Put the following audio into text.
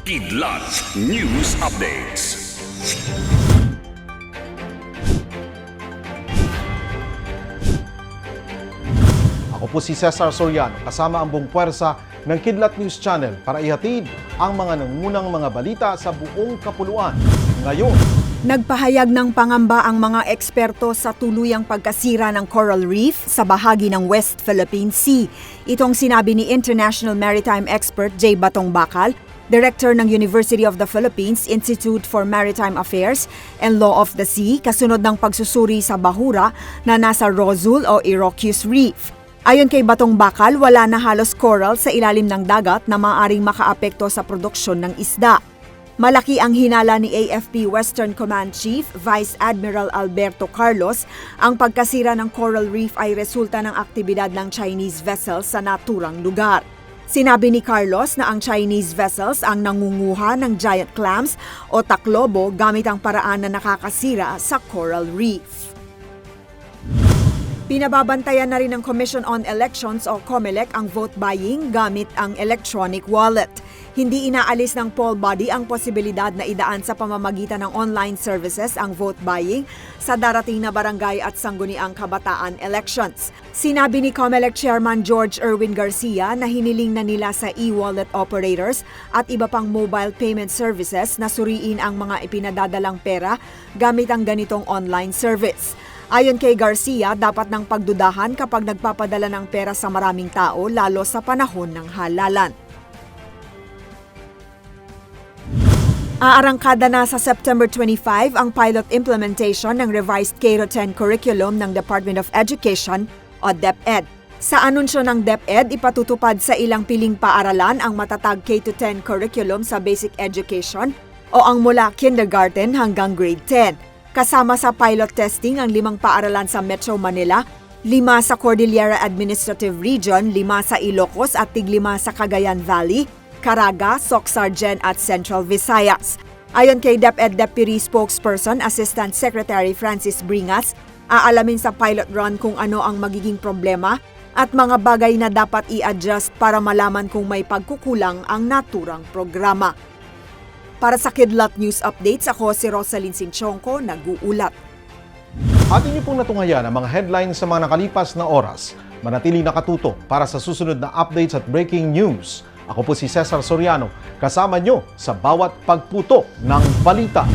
Kidlat News Updates. Ako po si Cesar Soriano kasama ang buong puwersa ng Kidlat News Channel para ihatid ang mga nangunang mga balita sa buong kapuluan. Ngayon, Nagpahayag ng pangamba ang mga eksperto sa tuluyang pagkasira ng coral reef sa bahagi ng West Philippine Sea. Itong sinabi ni International Maritime Expert J. Batong Bakal, Director ng University of the Philippines Institute for Maritime Affairs and Law of the Sea kasunod ng pagsusuri sa bahura na nasa Rosul o Iroquois Reef. Ayon kay Batong Bakal, wala na halos coral sa ilalim ng dagat na maaaring makaapekto sa produksyon ng isda. Malaki ang hinala ni AFP Western Command Chief Vice Admiral Alberto Carlos ang pagkasira ng coral reef ay resulta ng aktibidad ng Chinese vessels sa naturang lugar. Sinabi ni Carlos na ang Chinese vessels ang nangunguha ng giant clams o taklobo gamit ang paraan na nakakasira sa coral reef. Pinababantayan na rin ng Commission on Elections o COMELEC ang vote buying gamit ang electronic wallet. Hindi inaalis ng poll body ang posibilidad na idaan sa pamamagitan ng online services ang vote buying sa darating na barangay at sangguniang kabataan elections. Sinabi ni COMELEC Chairman George Erwin Garcia na hiniling na nila sa e-wallet operators at iba pang mobile payment services na suriin ang mga ipinadadalang pera gamit ang ganitong online service. Ayon kay Garcia, dapat nang pagdudahan kapag nagpapadala ng pera sa maraming tao lalo sa panahon ng halalan. Aarangkada na sa September 25 ang pilot implementation ng revised K-10 curriculum ng Department of Education o DepEd. Sa anunsyo ng DepEd, ipatutupad sa ilang piling paaralan ang matatag K-10 curriculum sa basic education o ang mula kindergarten hanggang grade 10. Kasama sa pilot testing ang limang paaralan sa Metro Manila, lima sa Cordillera Administrative Region, lima sa Ilocos at tiglima sa Cagayan Valley, Caraga, Socsargen at Central Visayas. Ayon kay DepEd Deputy Spokesperson Assistant Secretary Francis Bringas, aalamin sa pilot run kung ano ang magiging problema at mga bagay na dapat i-adjust para malaman kung may pagkukulang ang naturang programa. Para sa Kidlat News Updates, ako si Rosalyn Sinchonko, nag-uulat. atin niyo pong natungayan ang mga headlines sa mga nakalipas na oras. Manatiling nakatuto para sa susunod na updates at breaking news. Ako po si Cesar Soriano, kasama nyo sa bawat pagputo ng balita.